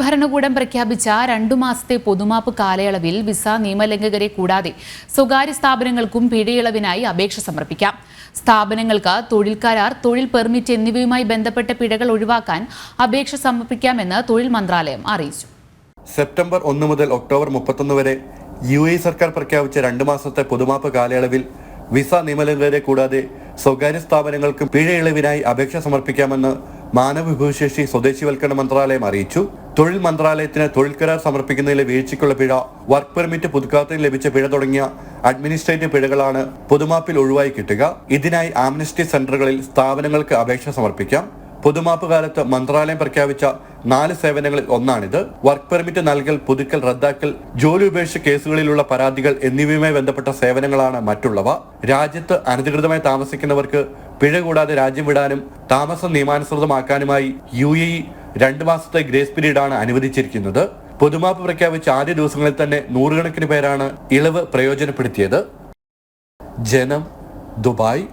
ഭരണകൂടം പ്രഖ്യാപിച്ച രണ്ടു മാസത്തെ പൊതുമാപ്പ് കാലയളവിൽ വിസ നിയമലംഘകരെ കൂടാതെ സ്വകാര്യ സ്ഥാപനങ്ങൾക്കും പിഴയിളവിനായി അപേക്ഷ സമർപ്പിക്കാം. സ്ഥാപനങ്ങൾക്ക് തൊഴിൽ കരാർ തൊഴിൽ പെർമിറ്റ് എന്നിവയുമായി ബന്ധപ്പെട്ട പിഴകൾ ഒഴിവാക്കാൻ അപേക്ഷ സമർപ്പിക്കാമെന്ന് തൊഴിൽ മന്ത്രാലയം അറിയിച്ചു. സെപ്റ്റംബർ ഒന്ന് മുതൽ ഒക്ടോബർ മുപ്പത്തൊന്ന് വരെ യു എ സർക്കാർ പ്രഖ്യാപിച്ച രണ്ടു മാസത്തെ പൊതുമാപ്പ് കാലയളവിൽ വിസ നിയമലംഘകരെ കൂടാതെ സ്വകാര്യ സ്ഥാപനങ്ങൾക്ക് പിഴ ഇളവിനായി അപേക്ഷ സമർപ്പിക്കാമെന്ന് മാനവ വിഭവശേഷി സ്വദേശിവൽക്കരണ മന്ത്രാലയം അറിയിച്ചു. തൊഴിൽ മന്ത്രാലയത്തിന് തൊഴിൽ കരാർ സമർപ്പിക്കുന്നതിലെ വീഴ്ചയ്ക്കുള്ള പിഴ വർക്ക് പെർമിറ്റ് പുതുക്കാത്തതിന് ലഭിച്ച പിഴ തുടങ്ങിയ അഡ്മിനിസ്ട്രേറ്റീവ് പിഴകളാണ് പൊതുമാപ്പിൽ ഒഴിവായി കിട്ടുക. ഇതിനായി ആംനസ്റ്റി സെന്ററുകളിൽ സ്ഥാപനങ്ങൾക്ക് അപേക്ഷ സമർപ്പിക്കാം. പൊതുമാപ്പ് കാലത്ത് മന്ത്രാലയം പ്രഖ്യാപിച്ച നാല് സേവനങ്ങളിൽ ഒന്നാണിത്. വർക്ക് പെർമിറ്റ് നൽകൽ പുതുക്കൽ റദ്ദാക്കൽ ജോലി ഉപേക്ഷ കേസുകളിലുള്ള പരാതികൾ എന്നിവയുമായി ബന്ധപ്പെട്ട സേവനങ്ങളാണ് മറ്റുള്ളവ. രാജ്യത്ത് അനധികൃതമായി താമസിക്കുന്നവർക്ക് പിഴ കൂടാതെ രാജ്യം വിടാനും താമസം നിയമാനുസൃതമാക്കാനുമായി യു എ രണ്ട് മാസത്തെ ഗ്രേസ് പീരീഡാണ് അനുവദിച്ചിരിക്കുന്നത്. പൊതുമാപ്പ് പ്രഖ്യാപിച്ച ആദ്യ ദിവസങ്ങളിൽ തന്നെ നൂറുകണക്കിന് പേരാണ് ഇളവ് പ്രയോജനപ്പെടുത്തിയത്. ജനം ദുബായ്